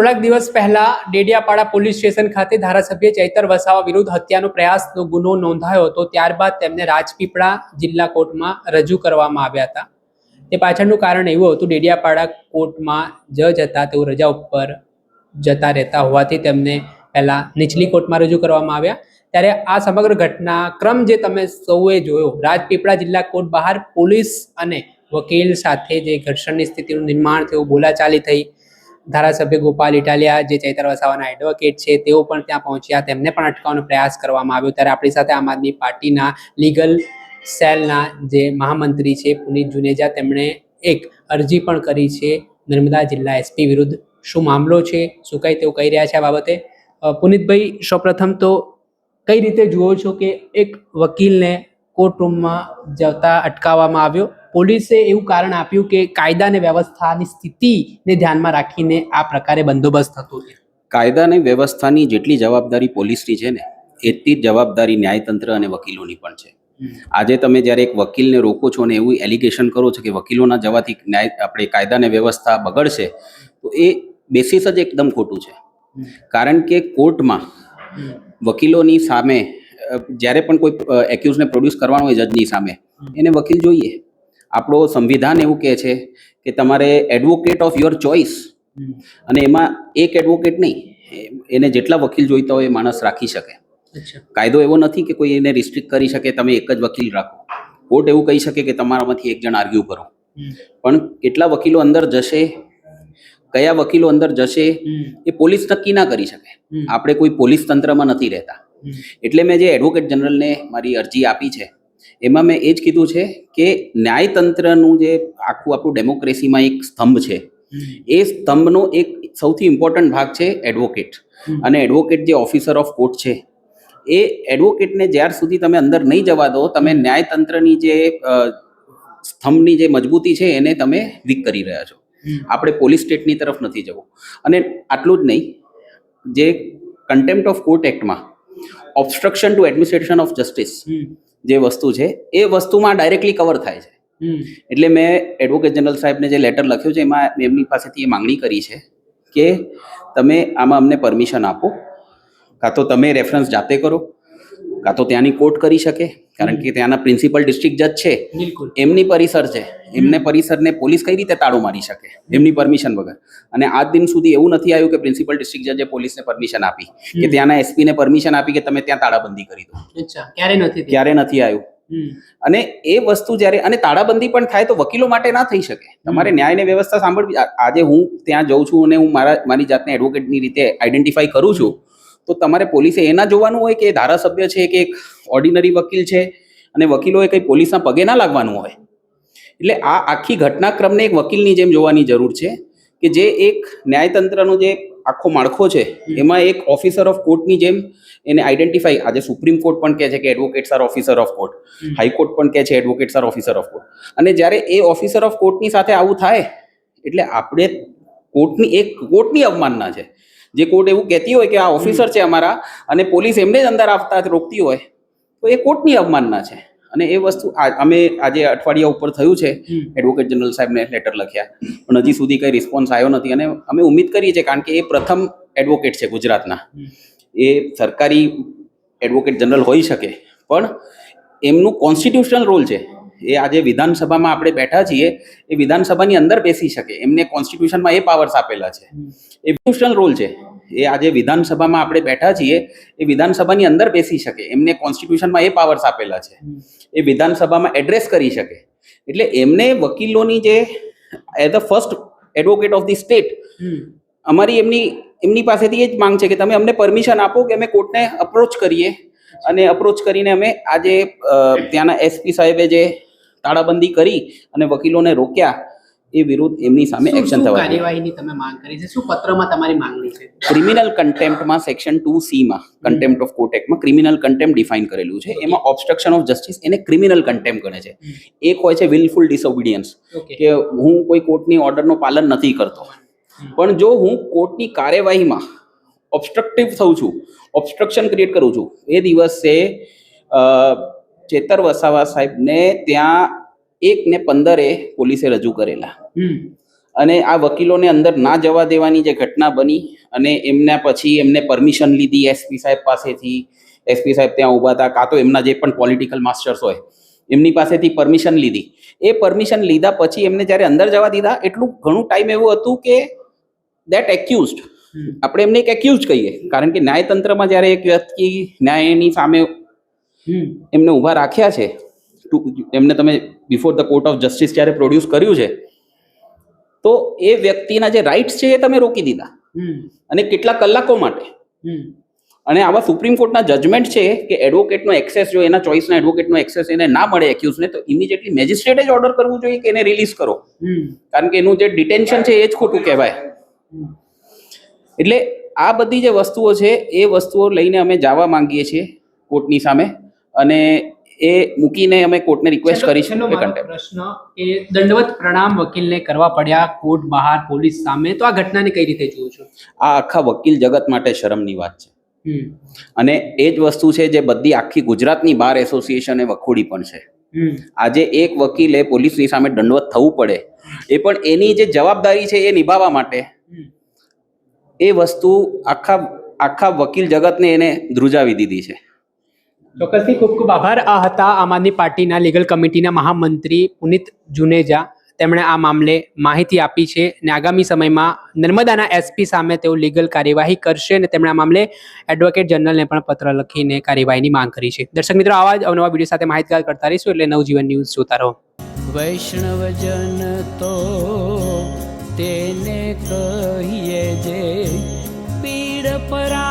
થોડાક દિવસ પહેલા ડેડિયાપાડા પોલીસ સ્ટેશન ખાતે ધારાસભ્ય ચૈતર વસાવા વિરુદ્ધ હત્યાનો પ્રયાસનો ગુનો નોંધાયો હતો, ત્યારબાદ તેમને રાજપીપળા જિલ્લા કોર્ટમાં રજૂ કરવામાં આવ્યા હતા. તે પાછળનું કારણ એવું હતું, ડેડિયાપાડા કોર્ટમાં જજ હતા, તેઓ રજા ઉપર જતા રહેતા હોવાથી તેમને પહેલાં નીચલી કોર્ટમાં રજૂ કરવામાં આવ્યા. ત્યારે આ સમગ્ર ઘટનાક્રમ જે તમે સૌએ જોયો, રાજપીપળા જિલ્લા કોર્ટ બહાર પોલીસ અને વકીલ સાથે જે ઘર્ષણની સ્થિતિનું નિર્માણ થયું, બોલાચાલી થઈ ધારાસભ્ય ગોપાલ ઇટાલિયા, જે ચૈતર વસાવાના એડવોકેટ છે, તેઓ પણ ત્યાં પહોંચ્યા. તેમને પણ અટકાવવાનો પ્રયાસ કરવામાં આવ્યો. ત્યારે આપણી સાથે આમ આદમી પાર્ટીના લીગલ સેલના જે મહામંત્રી છે, પુનીત જુનેજા, તેમણે એક અરજી પણ કરી છે નર્મદા જિલ્લા એસપી વિરુદ્ધ. શું મામલો છે? શું કંઈ તેઓ કહી રહ્યા છે આ બાબતે? પુનિતભાઈ, સૌપ્રથમ તો કઈ રીતે જુઓ છો કે એક વકીલને કોર્ટરૂમમાં જતા અટકાવવામાં આવ્યો? પોલીસે એવું કારણ આપ્યું કે કાયદા અને વ્યવસ્થાની સ્થિતિને ધ્યાનમાં રાખીને આ પ્રકારે બંદોબસ્ત થતો છે. કાયદા અને વ્યવસ્થાની જેટલી જવાબદારી પોલીસની છે ને એટલી જ જવાબદારી ન્યાયતંત્ર અને વકીલોની પણ છે. આજે તમે જ્યારે એક વકીલને રોકો છો ને એવું એલિગેશન કરો છો કે વકીલોના જવાથી ન્યાય આપણે કાયદાને વ્યવસ્થા બગડશે તો એ બેસિસ જ એકદમ ખોટું છે. કારણ કે કોર્ટમાં વકીલોની સામે જ્યારે પણ કોઈ એક્યુઝને પ્રોડ્યુસ કરવાનો હોય જજની સામે એને વકીલ જોઈએ. આપણો સંવિધાન એવું કહે છે કે તમારે એડવોકેટ ઓફ યોર ચોઇસ અને એમાં એક એડવોકેટ નહીં એને જેટલા વકીલ જોઈતા હોય એ માણસ રાખી શકે. કાયદો એવો નથી કે કોઈ એને રિસ્ટ્રિક્ટ કરી શકે તમે એક જ વકીલ રાખો. કોર્ટ એવું કહી શકે કે તમારામાંથી એક જણ આર્ગ્યુ કરો. પણ કેટલા વકીલો અંદર જશે કયા વકીલો અંદર જશે એ પોલીસ નક્કી ના કરી શકે. આપણે કોઈ પોલીસ તંત્રમાં નથી રહેતા. એટલે મેં જે એડવોકેટ જનરલને મારી અરજી આપી છે એમાં મેં એ જ કીધું છે કે ન્યાયતંત્રનું જે આખું આપણું ડેમોક્રેસીમાં એક સ્તંભ છે એ સ્તંભનો એક સૌથી ઇમ્પોર્ટન્ટ ભાગ છે એડવોકેટ અને એડવોકેટ જે ઓફિસર ઓફ કોર્ટ છે એ એડવોકેટને જ્યાર સુધી તમે અંદર નહીં જવા દો તમે ન્યાયતંત્રની જે સ્તંભની જે મજબૂતી છે એને તમે વીક કરી રહ્યા છો. આપણે પોલીસ સ્ટેટની તરફ નથી જવું. અને આટલું જ નહીં જે contempt of court એક્ટમાં obstruction to administration of justice જે વસ્તુ છે એ વસ્તુમાં ડાયરેક્ટલી કવર થાય છે. એટલે મેં એડવોકેટ જનરલ સાહેબને જે લેટર લખ્યો છે એમાં એમની પાસેથી એ માંગણી કરી છે કે તમે આમાં અમને પરમિશન આપો. કાં તો તમે રેફરન્સ જાતે કરો કાં તો ત્યાંની કોર્ટ કરી શકે. કારણ કે ત્યાંના પ્રિન્સિપલ ડિસ્ટ્રિક્ટ જજ છે. એમની પરિસર છે. એમને પરિસરને પોલીસ કઈ રીતે તાળું મારી શકે? એમની પરમિશન વગર. અને આજ દિન સુધી એવું નથી આવ્યું કે પ્રિન્સિપલ ડિસ્ટ્રિક્ટ જજે પોલીસને પરમિશન આપી. કે ત્યાંના એસપીને પરમિશન આપી કે તમે ત્યાં તાળાબંધી કરી દો. ક્યારે નથી ક્યારે નથી આવ્યું. અને એ વસ્તુ જ્યારે અને તાળાબંધી પણ થાય તો વકીલો માટે ના થઈ શકે. તમારે ન્યાયની વ્યવસ્થા સાંભળવી. આજે હું ત્યાં જઉં છું અને હું મારા મારી જાતને એડવોકેટની રીતે આઈડેન્ટિફાઈ કરું છું. તો તમારે પોલીસે એના જોવાનું હોય કે એ ધારાસભ્ય છે કે એક ઓર્ડિનરી વકીલ છે અને વકીલોએ કંઈ પોલીસના પગે ના લાગવાનું હોય? એટલે આ આખી ઘટનાક્રમને એક વકીલની જેમ જોવાની જરૂર છે કે જે એક ન્યાયતંત્રનો જે આખો માળખો છે એમાં એક ઓફિસર ઓફ કોર્ટની જેમ એને આઈડેન્ટિફાઈ આજે સુપ્રીમ કોર્ટ પણ કહે છે કે advocates are officer of court high court પણ કહે છે advocates are officer of court અને જ્યારે એ ઓફિસર ઓફ કોર્ટની સાથે આવું થાય એટલે આપણે કોર્ટની એક કોર્ટની અવમાનના છે. જે કોર્ટ એવું કહેતી હોય કે આ ઓફિસર છે અમારા અને પોલીસ એમને જ અંદર આવતા રોકતી હોય તો એ કોર્ટની અવમાનના છે. અને એ વસ્તુ અમે આજે અઠવાડિયા ઉપર થયું છે. એડવોકેટ જનરલ સાહેબને લેટર લખ્યા. પણ હજી સુધી કંઈ રિસ્પોન્સ આવ્યો નથી. અને અમે ઉમ્મીદ કરીએ છીએ કારણ કે એ પ્રથમ એડવોકેટ છે ગુજરાતના. એ સરકારી એડવોકેટ જનરલ હોઈ શકે. પણ એમનું કોન્સ્ટિટ્યુશનલ રોલ છે. એ આજે વિધાનસભામાં આપણે બેઠા છીએ એ વિધાનસભાની અંદર બેસી શકે. એમને કોન્સ્ટિટ્યુશનમાં એ પાવર્સ આપેલા છે. એ કોન્સ્ટિટ્યુશનલ રોલ છે. એ આજે વિધાનસભામાં આપણે બેઠા છીએ એ વિધાનસભાની અંદર બેસી શકે. એમને કોન્સ્ટિટ્યુશનમાં એ પાવર્સ આપેલા છે. એ વિધાનસભામાં એડ્રેસ કરી શકે. એટલે એમને વકીલોની જે as a first advocate of the state અમારી એમની એમની પાસેથી એ જ માંગ છે કે તમે અમને પરમિશન આપો કે અમે કોર્ટને અપ્રોચ કરીએ. અને અપ્રોચ કરીને અમે આજે ત્યાંના એસપી સાહેબે જે તાળાબંધી કરી અને વકીલોને રોક્યા એ વિરુદ્ધ એમની સામે એક્શન થવા કાર્યવાહીની તમે માંગ કરી છે? શું પત્રમાં તમારી માંગણી છે? ક્રિમિનલ કન્ટેમ્પ્ટમાં સેક્શન ટુ સીમાં કન્ટેમ્પ્ટ ઓફ કોર્ટ એક્ટમાં ક્રિમિનલ કન્ટેમ્પ ડિફાઇન કરેલું છે. એમાં ઓબ્સ્ટ્રક્શન ઓફ જસ્ટિસ એને ક્રિમિનલ કન્ટેમ્પ ગણે છે. એક હોય છે વિલફુલ ડિસઓબિડિયન્સ કે હું કોઈ કોર્ટની ઓર્ડરનું પાલન નથી કરતો. પણ જો હું કોર્ટની કાર્યવાહીમાં ઓબ્સ્ટ્રક્ટિવ થઉં છું ઓબ્સ્ટ્રક્શન ક્રિએટ કરું છું એ દિવસે ચેતર વસાવા સાહેબને ત્યાં એક ને પંદરે પોલીસે રજૂ કરેલા. અને આ વકીલોને અંદર ના જવા દેવાની જે ઘટના બની અને એમના પછી એમને પરમિશન લીધી એસપી સાહેબ પાસેથી. એસપી સાહેબ ત્યાં ઊભા હતા કાં તો એમના જે પણ પોલિટિકલ માસ્ટર્સ હોય એમની પાસેથી પરમિશન લીધી. એ પરમિશન લીધા પછી એમને જ્યારે અંદર જવા દીધા એટલું ઘણું ટાઈમ એવું હતું કે દેટ એક્યુઝડ આપણે એમને એક એક્યુઝ કહીએ કારણ કે ન્યાયતંત્રમાં જ્યારે એક વ્યક્તિ ન્યાયની સામે. એમને ઊભા રાખ્યા છે. એમને તમે before the court of justice જ્યારે પ્રોડ્યુસ કર્યું છે તો એ વ્યક્તિના જે રાઇટ્સ છે એ તમે રોકી દીધા. અને કેટલા કલાકો માટે? અને આવા સુપ્રીમ કોર્ટના જજમેન્ટ છે કે એડવોકેટનો એક્સેસ જો એના ચોઇસના એડવોકેટનો એક્સેસ એને ના મળે એક્યુઝને તો ઇમિડિયેટલી મેજિસ્ટ્રેટે જ ઓર્ડર કરવું જોઈએ કે એને રિલીઝ કરો. કારણ કે એનું જે ડિટેન્શન છે એ જ ખોટું કહેવાય. એટલે આ બધી જે વસ્તુઓ છે એ વસ્તુઓ લઈને અમે જવા માંગીએ છીએ કોર્ટની સામે. અને એ મૂકીને અમે કોર્ટને રિક્વેસ્ટ કરીશું કે મારો પ્રશ્ન એ દંડવત પ્રણામ વકીલને કરવા પડ્યા કોર્ટ બહાર પોલીસ સામે. તો આ ઘટનાને કઈ રીતે જુઓ છો? આ આખા વકીલ જગત માટે શરમની વાત છે. અને એ જ વસ્તુ છે જે બધી આખી ગુજરાતની બાર એસોસિએશને વખોડી પણ છે. આજે એક વકીલે પોલીસની સામે દંડવત થવું પડે. એ પણ એની જે જવાબદારી છે એ નિભાવવા માટે. એ વસ્તુ આખા આખા વકીલ જગતને એને ધ્રુજાવી દીધી છે. ચોક્કસથી ખૂબ ખૂબ આભાર. આ હતા આમ આદમી પાર્ટીના લીગલ કમિટીના મહામંત્રી પુનિત જુનેજા. તેમણે આ મામલે માહિતી આપી છે અને આગામી સમયમાં નર્મદાના એસપી સામે તેઓ લીગલ કાર્યવાહી કરશે અને તેમણે આ મામલે એડવોકેટ જનરલને પણ પત્ર લખીને કાર્યવાહીની માંગ કરી છે. દર્શક મિત્રો, આવા જ અવનવા વીડિયો સાથે માહિતગાર કરતા રહીશું એટલે નવજીવન ન્યૂઝ જોતા રહો. વૈષ્ણવજન તો તેને કહીએ જે પીડ પરા